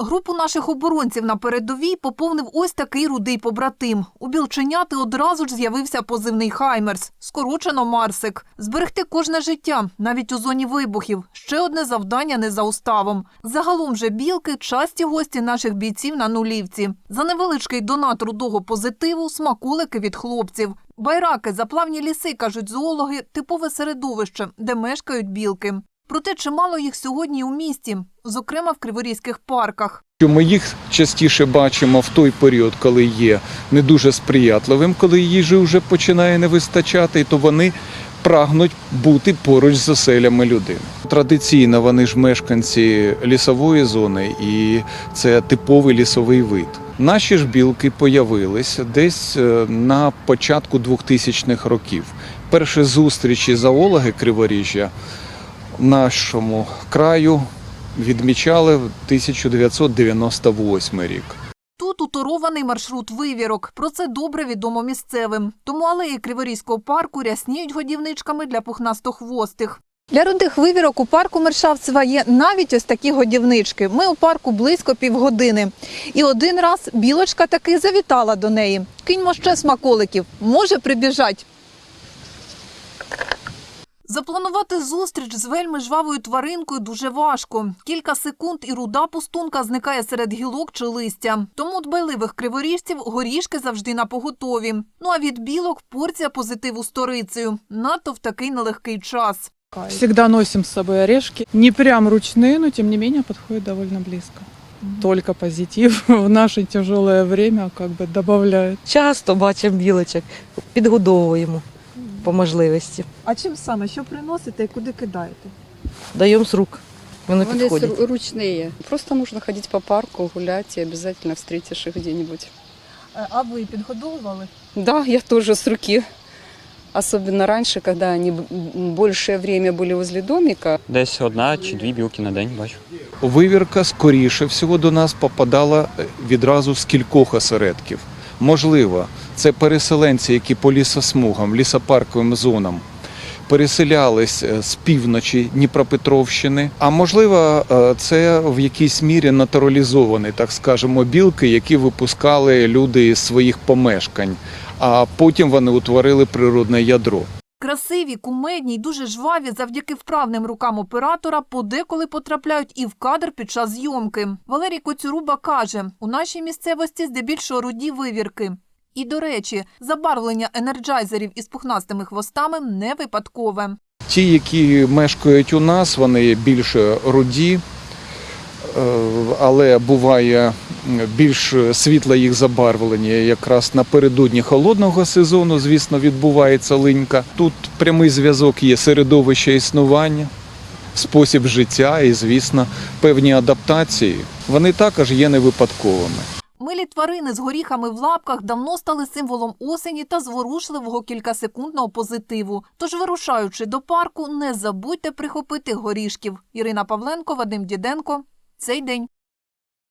Групу наших оборонців на передовій поповнив ось такий рудий побратим. У білченяти одразу ж з'явився позивний Хаймерс, скорочено Марсик. Зберегти кожне життя, навіть у зоні вибухів. Ще одне завдання не за уставом. Загалом же білки часті гості наших бійців на нулівці. За невеличкий донат рудого позитиву смаколики від хлопців. Байраки, заплавні ліси, кажуть зоологи, типове середовище, де мешкають білки. Проте чимало їх сьогодні у місті, зокрема в криворізьких парках. Ми їх частіше бачимо в той період, коли є не дуже сприятливим, коли їжі вже починає не вистачати, то вони прагнуть бути поруч з оселями людини. Традиційно вони ж мешканці лісової зони, і це типовий лісовий вид. Наші ж білки появились десь е, на початку 2000-х років. Перші зустрічі зоологи Криворіжжя нашому краю відмічали в 1998 рік. Тут уторований маршрут вивірок. Про це добре відомо місцевим. Тому алеї Криворізького парку рясніють годівничками для пухнастохвостих. Для рудих вивірок у парку Мершавцева є навіть ось такі годівнички. Ми у парку близько півгодини. І один раз білочка таки завітала до неї. Киньмо ще смаколиків. Може прибіжать. Запланувати зустріч з вельми жвавою тваринкою дуже важко. Кілька секунд і руда пустунка зникає серед гілок чи листя. Тому дбайливих криворіжців горішки завжди на поготові. Ну а від білок порція позитиву сторицею. Надто в такий нелегкий час. Всегда носим с собой орешки. Не прям ручные, но тем не менее подходит довольно близко. Только позитив в наше тяжелое время как бы добавляет. Часто бачимо білочок, підгодовуємо по можливості. А чим саме? Що приносите і куди кидаєте? Даємо з рук. Вони Вони підходять. сру- ручные. Просто нужно ходить по парку, гулять, и обязательно встретишь их где-нибудь. А ви підгодовували? Да, я тоже с руки. Особенно раньше, когда они б- м, большее время были возле домика, Десь одна чи дві білки на день бачу. Вивірка скоріше всього до нас попадала е, відразу з кількох осередків. Можливо, це переселенці, які по лісосмугам, лісопарковим зонам переселялись е, з півночі Дніпропетровщини. А можливо, е, це в якійсь мірі натуралізовані, так скажемо, білки, які випускали люди із своїх помешкань, а потім вони утворили природне ядро. Красиві, кумедні й дуже жваві завдяки вправним рукам оператора подеколи потрапляють і в кадр під час зйомки. Валерій Коцюруба каже, у нашій місцевості здебільшого руді вивірки. І, до речі, забарвлення енерджайзерів із пухнастими хвостами не випадкове. Ті, які мешкають у нас, вони більше руді, е, але буває більш світле їх забарвлення. Якраз напередодні холодного сезону, звісно, відбувається линька. Тут прямий зв'язок є середовище існування, спосіб життя і, звісно, певні адаптації. Вони також є не випадковими. Милі тварини з горіхами в лапках давно стали символом осені та зворушливого кількасекундного позитиву. Тож, вирушаючи до парку, не забудьте прихопити горішків. Ірина Павленко, Вадим Діденко. Цей день.